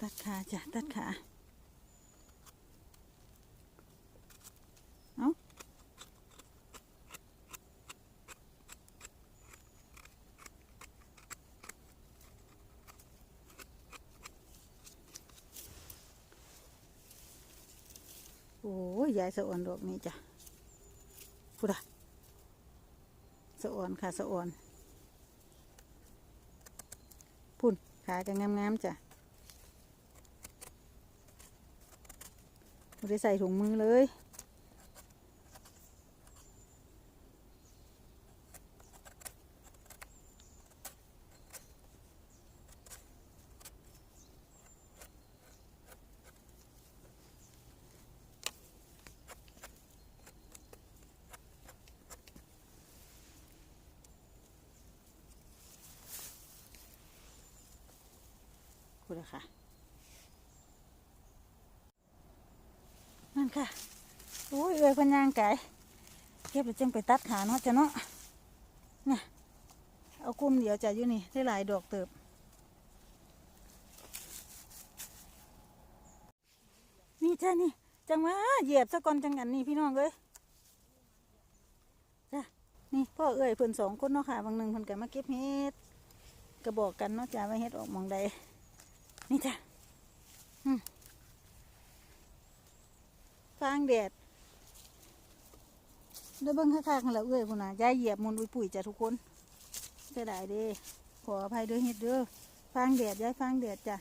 ตัดขาจ้ะตัดขาเอาโอ้ยยายสะอ่อนดอกนี้จ้ะพูดอะสะอ่อนค่ะสะอ่อนพุ่นขาจะงามๆจ้ะ ไม่ได้ใส่ถุงมือเลย ค่ะโอ้ยเอ้ยพันยางไก่เก็บไปจังไปตัดขาเนาะจ้ะเนาะเนี่ยเอากุ้มเดี๋ยวจะอยู่นี่ได้หลายดอกเติบนี่จ้ะนี่จังหวะเหยียบซะก่อนจังอันนี่พี่น้องเอ้ยจ้ะนี่พ่อเอ้ยเพิ่นสองคนเนาะค่ะบางหนึ่งเพิ่นก็มาเก็บเห็ดก็บอกกันเนาะจ้ะว่าเห็ดออกมองใดนี่จ้ะอืม ฟางแดดเดี๋ยวเบิ้งข้างๆกันแล้วเอ้ยพุ่นน่ะยายเหยียบมุนอุยปุ๋ยจ้ะทุกคนเสียดายเด้ขออภัยด้อเฮ็ดเด้อฟางแดดยายฟางแดดจ้ะ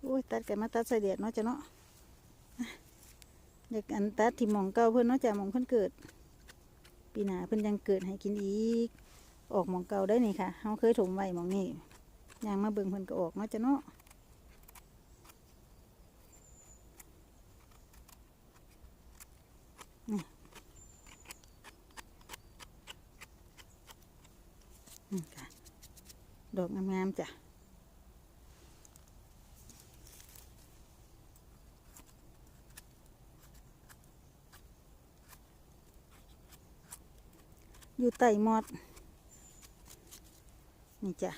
โอ้ยตัดกันมาตัดใส่แดดเนาะจ้ะเนาะเด็กอันตัดที่หมองเก่าเพิ่นเนาะจ้ะหมองเพิ่นเกิด ปีหนาเพิ่นยังเกิดให้กินอีก ออกหมองเก่าได้นี่ค่ะเขาเคยถมไว้หมองนี่ยางมาเบิ่งเพิ่นก็ออกมาะจ้ะเนาะ นี่นี่ค่ะดอกงามๆจ้ะอยู่ใต้หมอด นี่จ้ะ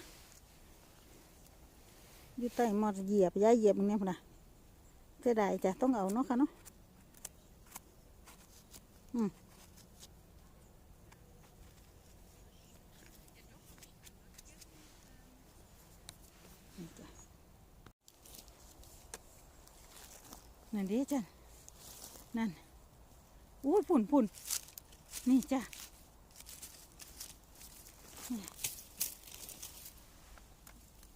อยู่ใต้หมอดเหยียบย้ายเหยียบมันเนี่ยพุ่นนะจะได้จ้ะต้องเอาเนาะค่ะเนาะอืม นั่นดิจ้ะนั่นอู้ยปุ่นปุ่นนี่จ้ะ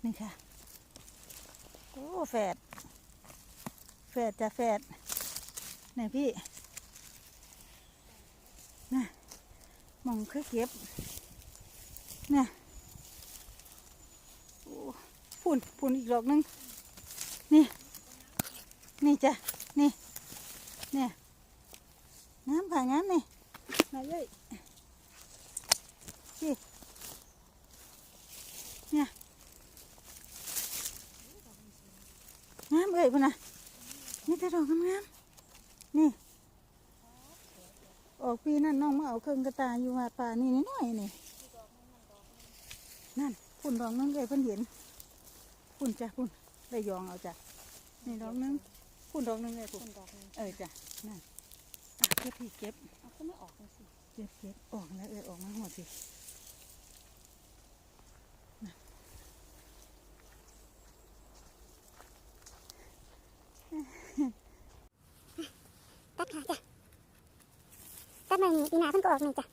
นี่ค่ะ โอ้แฝดแฝดจะแฝดไหนพี่ นะมองคือเก็บน่ะโอ้ฝุ่นฝุ่นอีกดอกหนึง นี่ นี่จ้ะ นี่ เนี่ยน้ำผ่านน้ำนี่มาเลยพี่เนี่ยน้ำเอ้ยพุ่นนะนี่แต่ดอกงามๆนี่ ออกปีนั่นน้องมาเอาเครื่องกระตายอยู่ว่าป่านี่น้อยๆนี่นั่นพุ่นดอกนึงเลยเพิ่นเห็นพุ่นจ้ะพุ่นได้ยองเอาจ้ะนี่ดอกนึงพุ่นดอกนึงเลยพุ่นดอกนึงเออจ้ะนั่นอะเก็บพี่เก็บเอาก็ไม่ออกเลยสิเก็บเก็บออกแล้วเออออกมาหมดสิตัดขาจ้ะ ตัดมานี่ปีหน้าเพิ่นก็ออกนี่จ้ะ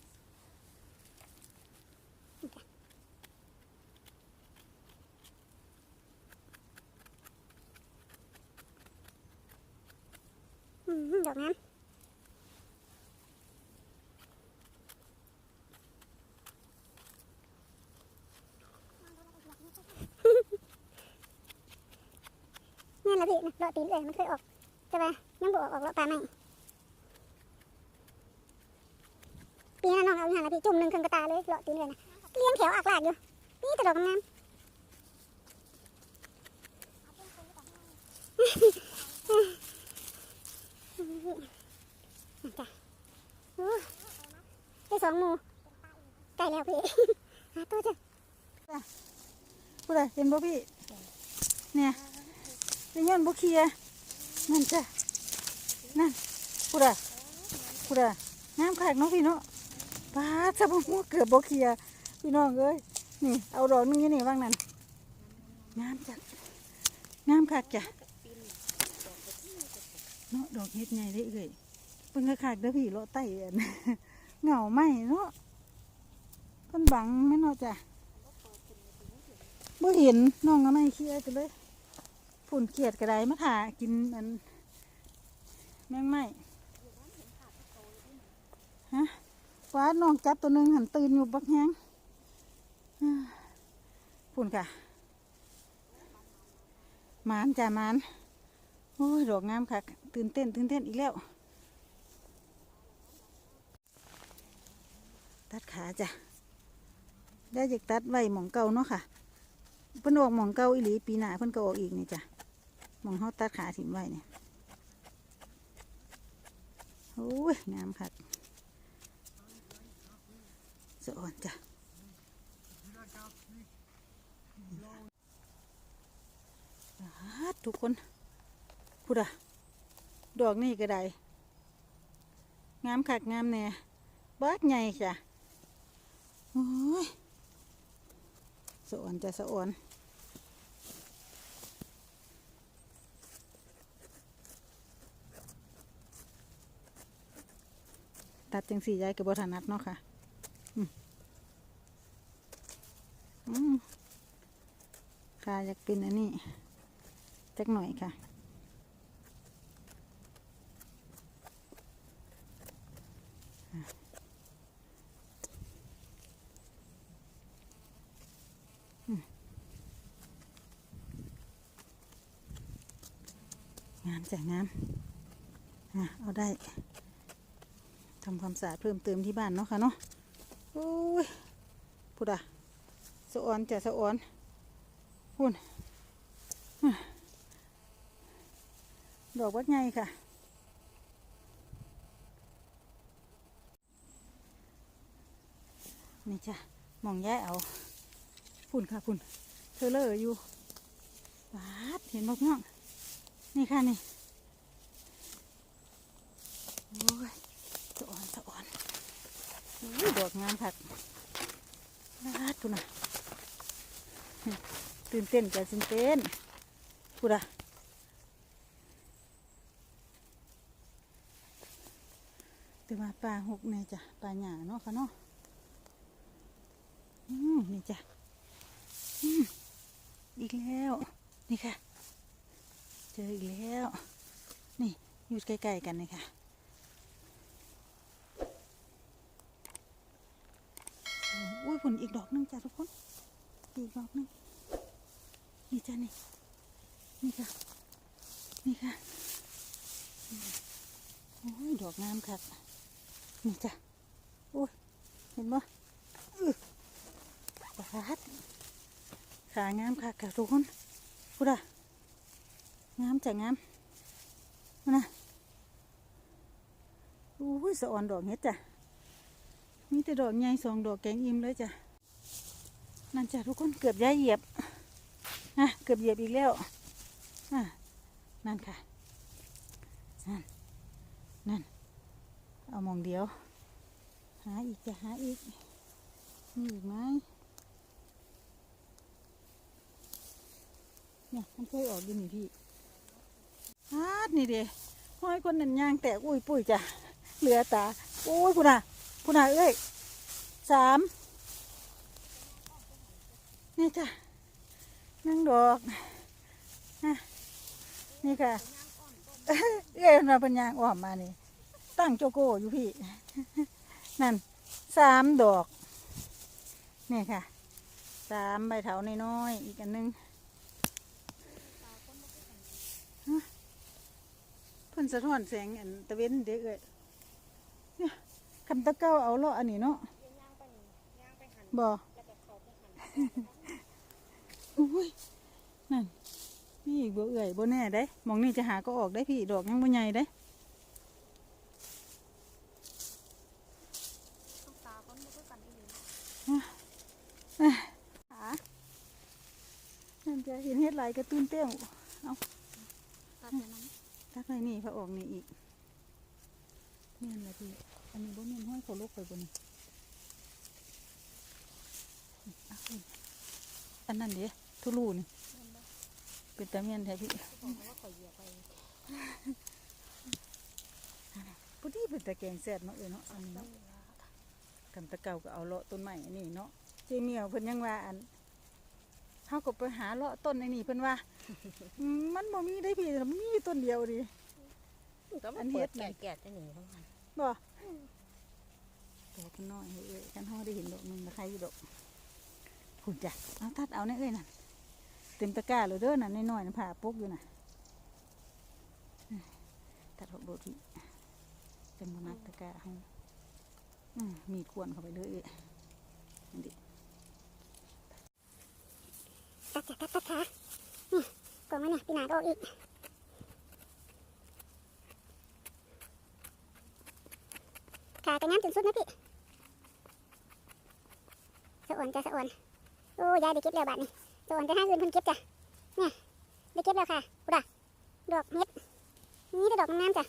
นี่จ้ะอืมดอกน้ำนั่นแหละพี่นะเลาะตีนเลยมันเคยออก แต่ว่ายังบออกออกเลาะปลาไม่ ปี นั้นน้องเอาอยู่หันละพี่จุ่มหนึ่งเครื่องกระตาเลยเลาะตีนเลยนะเลี้ยงแถวอักลากอยู่นี่ต่ดอกงามจ้ะโอ้ได้สองมูไก่แล้วพี่หาตัวจ้ะพูดอะไรเห็นบ่พี่เนี่ยเป็นย้อนบ่เคลียนั่นจ้ะนั่นพูดอะไรพูดอะไรน้ำขากน้องพี่เนาะ ปลาสะบหัวเกือบบ่เคลียพี่น้องเอ้ยนี่เอาดอกนึงอยู่นี่ว่างนั่นงามจัดงามคักจ้ะเนาะดอกเฮ็ดใหญ่เด้เอ้ยเพิ่นคักเด้อพี่เลาะไต้อันเหงาไหมเนาะเพิ่นบังแม่นเนาะจ้ะบ่เห็นน้องก็ไม่เคลียกันเลยฝุ่นเกียดก็ได้มาถ่ากินอันแมงไหม้ฮะ ฟ้าน้องจับตัวหนึ่งหันตื่นอยู่บักแฮงอ่าฝุ่นค่ะมานจ้ะมานโอ้ยดอกงามค่ะ ตื่นเต้น ตื่นเต้นอีกแล้ว ตัดขาจ้ะได้จากตัดไว้หมองเก่าเนาะค่ะเพิ่นออกหมองเก่าอีหลีปีหน้าเพิ่นก็ออกอีกนี่จ้ะหมองเฮาตัดขาถิ่มไว้เนี่ยโอ้ยงามคัก สะอ่อนจ้ะทุกคนพูดอะดอกนี่ก็ได้ งามคักงามแน่บาดใหญ่จ้ะโอ้ยสะอ่อนจะสะอ่อนตัดจังสี่ยายกับบถนัดเนาะค่ะ อืมอืม ค่ะอยากเป็นอันนี้จักหน่อยค่ะ งามจ้ะงามเอาได้ทำความสะอาดเพิ่มเติมที่บ้านเนาะค่ะเนาะโอ้ยพูดอะสะออนจ้ะสะออน พูนอะดอกวัดไงค่ะ นี่จ้ะมองแย่เอาพุ่นค่ะพุ่นเธอเลออยู่บาดเห็นบอกน้องนี่ค่ะนี่โอ้ยสะอ่อนสะอ่อนโอ้ยดอกงามผักนาดตุนะ ตื่นเต้นจ้ะตื่นเต้นพูดอะแต่ว่าปลาหกเนี่ยจ้ะปลาหยาเนาะค่ะเนาะอืมนี่จ้ะอืมอีกแล้ว นี่ค่ะ เจออีกแล้ว นี่อยู่ใกล้ๆกันเลยค่ะอุ้ยผลอีกดอกนึงจ้ะทุกคน อีกดอกนึง นี่จ้ะนี่ นี่ค่ะ นี่ค่ะ โอ้ย ดอกงามค่ะนี่จ้ะ โอ้ย เห็นบ่อื้อปาดขางามค่ะค่ะทุกคนพูด่ะงามจ้ะงามนะอุ้ยสะอ่อนดอกเห็ดจ้ะมีแต่ดอกใหญ่สองดอกแกงอิ่มเลยจ้ะนั่นจ้ะทุกคนเกือบย้ายเหยียบ นะเกือบเหยียบอีกแล้วนั่นค่ะ นั่น นั่น เอามองเดียว หาอีกจะหาอีก มีอีกไหมเนี่ยมันเคยออกอยินี่พี่อาดนี่เด้ห้อยคนนั้นยางแตกอุ้ยปุ้ยจ้ะ เหลือตา โอ้ยพุ่นน่ะพุ่นน่ะเอ้ยสามนี่จ้ะ นั่งดอกนะนี่ค่ะเอ้ยมาเป็นยางอ้อมมานี่ ตั้งโจโก้อยู่พี่ นั่นสามดอก นี่ค่ะ สามใบเถาน้อยๆอีกอันหนึงเพิ่นสะท้อนแสงอันตะเว้นเด็กเอ้ยเนี่ยคำตะเก้าเอาเลาะอันนี้เนาะบ่ อุ้ยนั่นนี่อีกบ่เอื่อยบ่แน่ได้หมองนี่จะหาก็ออกได้พี่ดอกยังบ่ใหญ่ได้หาจะเห็นเฮ็ดหลายกระตุ้นเต้วตัดไปนั้นถ้าใครนี่พระออกนี่อีกเมียนละพี่อันนี้บ่เมียนห้อยเขาลกไปบนนี้อะคุณอันนั้นเด้ ทุลูนี่ เป็นตาเมียนแท้พี่บอกว่าข่อยเหยียบไปพอดีเป็นตะแกงแซ่บเนาะเอ้ยเนาะอันนี้เนาะกันตะเก่าก็เอาเลาะต้นไม้อันนี้เนาะเจเหมียวเพิ่นยังว่าอันเฮาก็ไปหาเลาะต้นไอ้นี่เพิ่นว่าอืมมันบ่มีได้พี่มันมีต้นเดียวดิก็อัมันนเฮ็เฮ็ดดน่ะแก่ๆจะหนีทั้งวันบ่ดอกมันน้อยเอ้ยฉันเฮาได้เห็นดอกหนึงนะใครอยู่ดอกพุ่นจ้ะเอาตัดเอาแน่เอ้ยนั่น เต็มตะกร้าเลยเด้อนั่นน้อยๆนะผ่าปกอยู่น่ะตัดออกโดดที่จังบ่นักตะกร้าเฮาอืมมีดกวนเข้าไปเลยนั่ดิตัดจ้ะตัดตัดขานี่กองมันเนี่ยปีหนาก็ออกอีกขากระน้ำจนสุดนะพี่สะอ่อนจะสะอ่อนโอ้ยายได้เก็บแล้วบาดนี้ สะอ่อนจะให้อื่นเพิ่นเก็บจ้ะเนี่ยได้เก็บแล้วค่ะอุดะดอกเม็ดนี่ดอกงามจ้ะ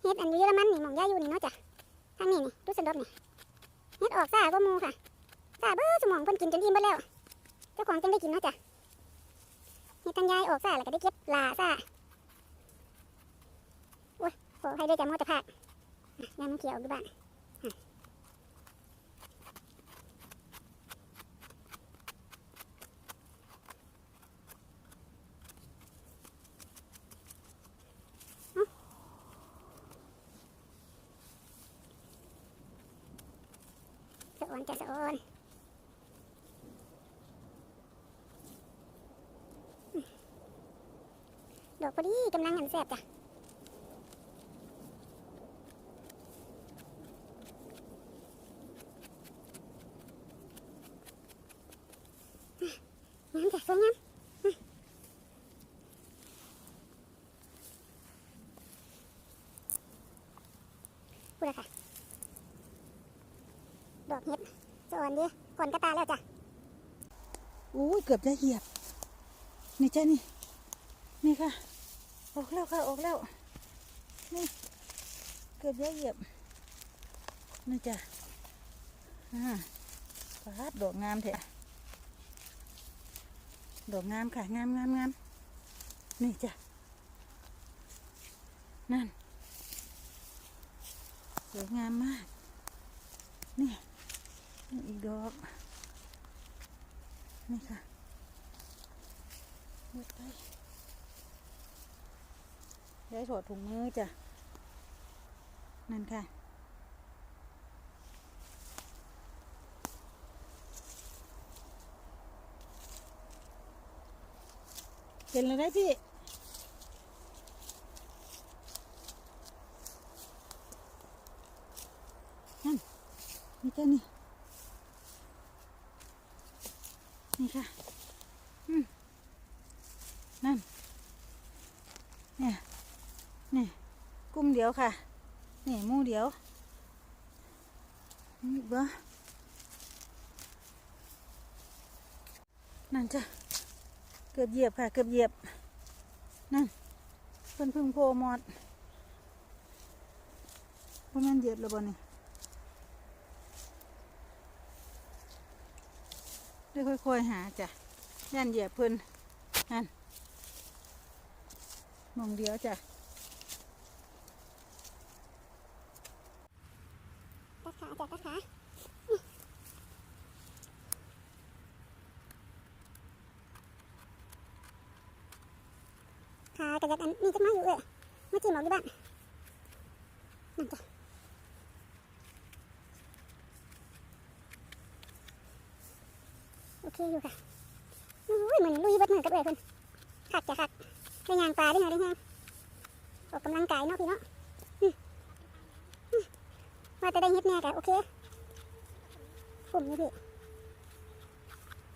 เฮ็ดอันอยู่เยอรมันนี่หมองย่าอยู่นี่เนาะจ้ะทางนี้นี่ดูสนดอกนี่เฮ็ดออกซ่าก็มูค่ะซ่าเบ้อสมองเพิ่นกินจนอิ่มไปแล้ว เจ้าของจึงได้กินเนาะจ้ะเฮ็ดทันยายออกซ่าแล้วก็ได้เก็บลาซ่าโอ้ยขอให้ได้แต่มอแต่ภาคอะยายมันเขียวออกดูบ้าน สะออนจ้ะสะออนดอกพอดีกำลังหันแสบจ้ะงามจ้ะสวยงามพูดเลยค่ะ ดอกเห็ดสวนดีก่อนกระตาแล้วจ้ะอุ้เกือบจะเหยียบ นี่จ้ะนี่ นี่ค่ะ ออกแล้วค่ะ ออกแล้ว นี่ เกือบจะเหยียบ นี่จ้ะอ่าปาดดอกงามแท้ดอกงามค่ะ งามงามงามนี่จ้ะ นั่น สวยงามมาก นี่ อีกดอก นี่ค่ะไปได้ถอดถุงมือจ้ะ นั่นค่ะเห็นแล้วได้พี่นั่นนี่จ้ะนี่ นี่ค่ะนั่น เนี่ย นี่ กุ้มเดียวค่ะ นี่มูเดียวนี่เบ้อนั่นจ้ะ เกือบเหยียบค่ะ เกือบเหยียบ นั่นเพิ่นเพึ่งโพมอดเพราะมันเหยียบแล้วบ่นี่ย ได้ค่อยๆหาจ้ะย่านเหยียบเพิ่นนั่นมองเดียวจ้ะตัดขาจ้ะตัดขาขากระยักอันนี่จะมาอยู่เอ้ยมาจิ้มอกอยู่บ้านนจ้ะ โออยู่ค่ะอุ้ยเหมือนลุยเบัดมือกับเอ้ยเพิ่นคักจะคักได้ยางปลาได้ไงได้ไงออกกำลังกายเนาะพี่เนาะมอืมว่าจะได้เฮ็ดแน่กะโอเคผมนี่พี่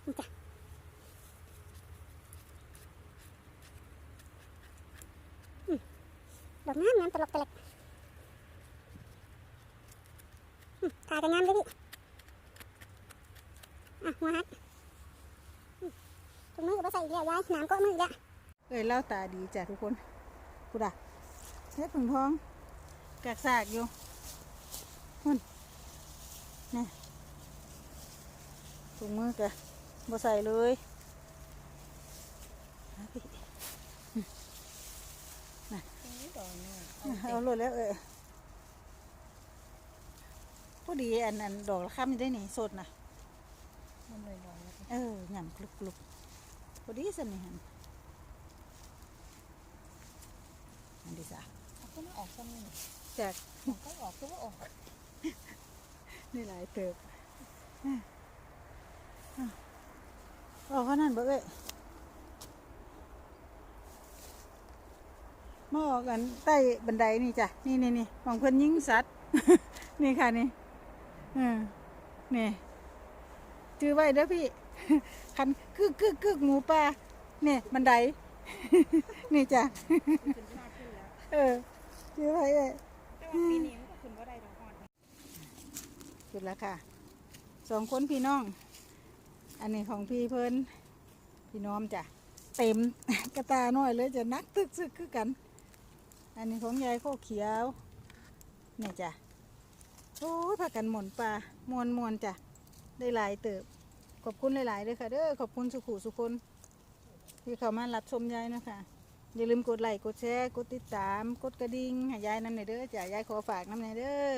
นี่จ้ะอืมดอกงามงามตลกตลกอืมถ่ายกันงามเลยพี่หัวฮัดอืม ถุงมือก็บ่ใส่อีกแล้วยายน้ำก็มืออีกแล้วเอ้ยเล่าตาดีจ้ะทุกคนกูด่ะเฮ็ดผึ่งทองกากซากอยู่หุ่นนี่ถุงมือกะบ่ใส่เลยเอาพี่เอาโหลดแล้วเอ้ยพอดีอันอันดอกละค่ำนี่ได้นี่สดนะมันเลยลอยแล้วเออหย่ำกลุกกลุก พอดีสันนี่หันอันดีจ้ะก็ไม่ออกซ้ำนี่จากมันก็ออกก็ว่าออกนี่หลายเติบอะอะออกเขานั่นบ่เอ้ยมาออกกันใต้บันไดนี่จ้ะ นี่นี่นี่ของเพิ่นยิงสัตว์ นี่ค่ะนี่เออนี่ จื้อไว้เด้อพี่ คันกึกกึกกึกหมูป่านี่บันได นี่จ้ะขึ้นหน้าขึ้นแล้วเออจื้อไว้เอ้ยแต่ว่าปีนี้มันก็ขึ้นว่าได้ดอกฮอดหยุดแล้วค่ะสองคนพี่น้อง อันนี้ของพี่เพิ่นพี่น้องจ้ะเต็มกระตาน้อยเลยจะนักตึกซึกคือกัน อันนี้ของยายโคกเขียวนี่จ้ะโอ้ยพากันหมุนปลา มวนมวนๆจ้ะ ได้หลายเติบ ขอบคุณหลายๆเลยค่ะเด้อขอบคุณสุขุสุคนที่เข้ามารับชมยายนะคะอย่าลืมกดไลค์กดแชร์กดติดตาม กดกระดิ่งให้ยายน้ำในอยเด้อจ้ะยายขอฝากน้ำในอยเด้อ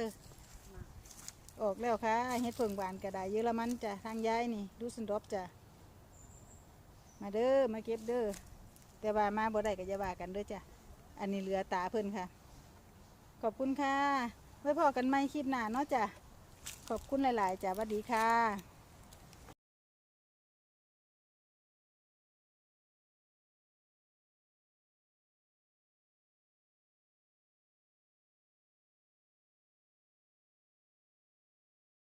ออกแล้วค่ะเฮ็ดเพิ่งหวานกระดาษเยอรมันจ้ะทางยายนี่ดูสันดอบจ้ะมาเด้อมาเก็บเด้อแต่ว่ามาบ่ได้ก็จะว่ากันเด้อจ้ะอันนี้เหลือตาเพิ่นค่ะ ขอบคุณค่ะไว้พอกันใหม่คลิปหน้าเนาะจ้ะขอบคุณหลาย ๆจ้ะสวัสดีค่ะ